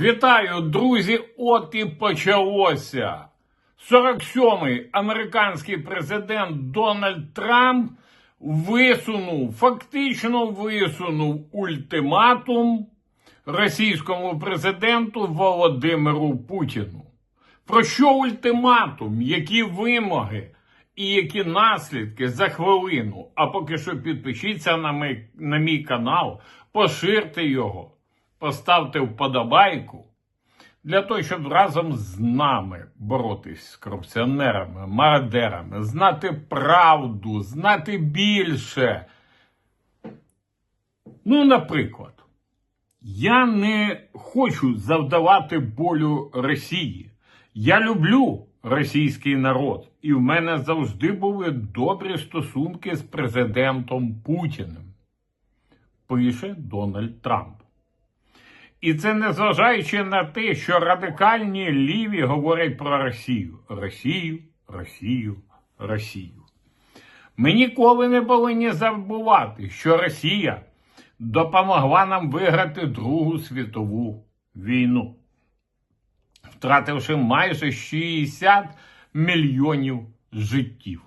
Вітаю, друзі! От і почалося. 47-й американський президент Дональд Трамп висунув, фактично висунув ультиматум російському президенту Володимиру Путіну. Про що ультиматум? Які вимоги і які наслідки за хвилину? А поки що підпишіться на мій, на мій канал, поширте його, поставте вподобайку для того, щоб разом з нами боротись з корупціонерами, мародерами, знати правду, знати більше. Ну, наприклад, я не хочу завдавати болю Росії. Я люблю російський народ, і в мене завжди були добрі стосунки з президентом Путіним. Пише Дональд Трамп. І це незважаючи на те, що радикальні ліві говорять про Росію. Росію, Росію, Росію. Ми ніколи не повинні забувати, що Росія допомогла нам виграти Другу світову війну, втративши майже 60 мільйонів життів.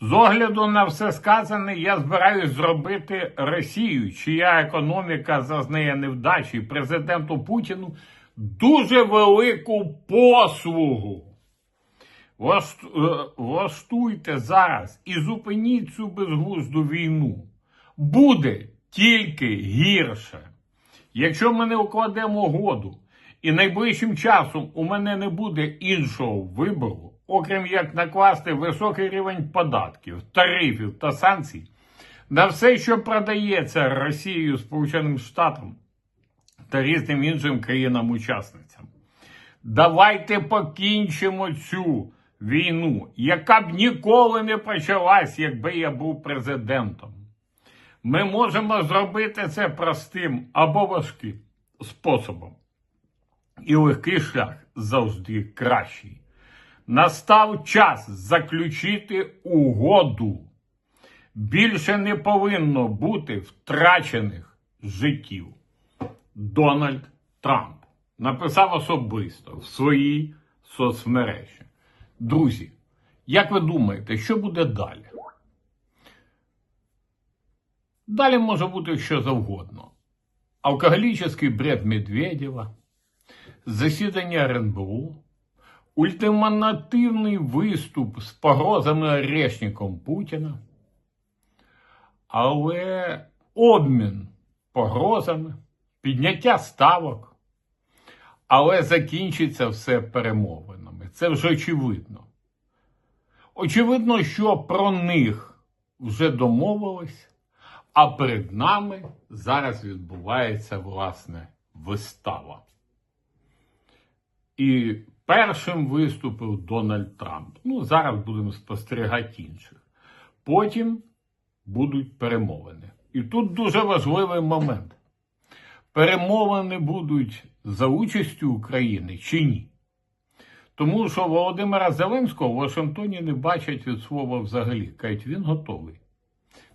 З огляду на все сказане, я збираюсь зробити Росію, чия економіка зазнає невдачі президенту Путіну дуже велику послугу. Влашту- е, Влаштуйте зараз і зупиніть цю безглузду війну. Буде тільки гірше. Якщо ми не укладемо угоду, і найближчим часом у мене не буде іншого вибору, окрім як накласти високий рівень податків, тарифів та санкцій на все, що продається Росією, Сполученим Штатам та різним іншим країнам-учасницям. Давайте покінчимо цю війну, яка б ніколи не почалась, якби я був президентом. Ми можемо зробити це простим або важким способом. І легкий шлях завжди кращий. Настав час заключити угоду. Більше не повинно бути втрачених життів. Дональд Трамп написав особисто в своїй соцмережі. Друзі, як ви думаєте, що буде далі? Далі може бути що завгодно. Алкоголічний бред Медведєва, засідання РНБУ, ультимативний виступ з погрозами орешником Путіна, але обмін погрозами, підняття ставок, але закінчиться все перемовинами. Це вже очевидно. Очевидно, що про них вже домовились, а перед нами зараз відбувається власне вистава. І першим виступив Дональд Трамп. Ну, зараз будемо спостерігати інших. Потім будуть перемовини. І тут дуже важливий момент. Перемовини будуть за участю України чи ні? Тому що Володимира Зеленського в Вашингтоні не бачать від слова взагалі. Кажуть, він готовий.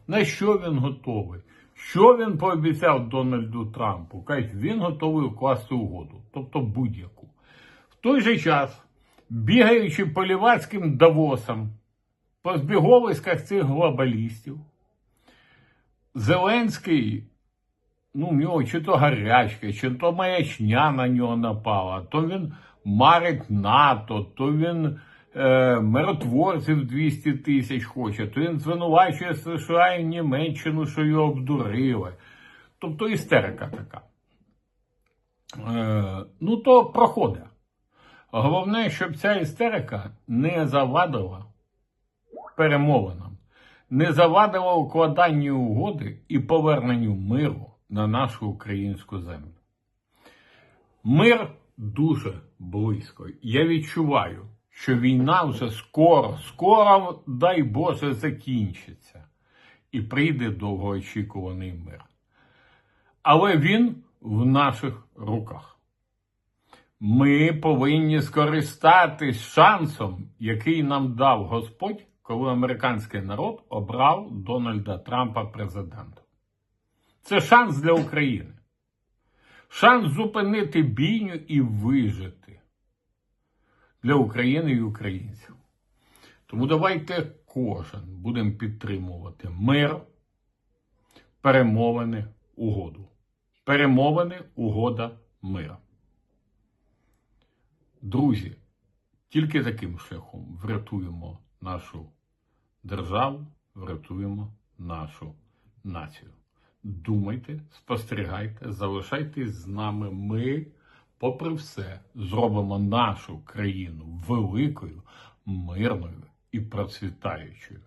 На що він готовий? Що він пообіцяв Дональду Трампу? Кажуть, він готовий укласти угоду, тобто будь-яку. В той же час, бігаючи по лівацьким давосам, по збіговиськах цих глобалістів, Зеленський, ну, в нього чи то гарячка, чи то маячня на нього напала, то він марить НАТО, то він е, миротворців 200 тисяч хоче, то він звинувачує США і Німеччину, що його обдурили. Тобто істерика така. Е, ну, то проходить. Головне, щоб ця істерика не завадила перемовинам, не завадила укладанню угоди і поверненню миру на нашу українську землю. Мир дуже близько. Я відчуваю, що війна вже скоро, скоро, дай Боже, закінчиться і прийде довгоочікуваний мир. Але він в наших руках. Ми повинні скористатись шансом, який нам дав Господь, коли американський народ обрав Дональда Трампа президентом. Це шанс для України. шанс зупинити бійню і вижити для України і українців. Тому давайте кожен будемо підтримувати мир, перемовини, угоду. Перемовини, угода, мир. Друзі, тільки таким шляхом врятуємо нашу державу, врятуємо нашу націю. Думайте, спостерігайте, залишайтесь з нами. Ми, попри все, зробимо нашу країну великою, мирною і процвітаючою.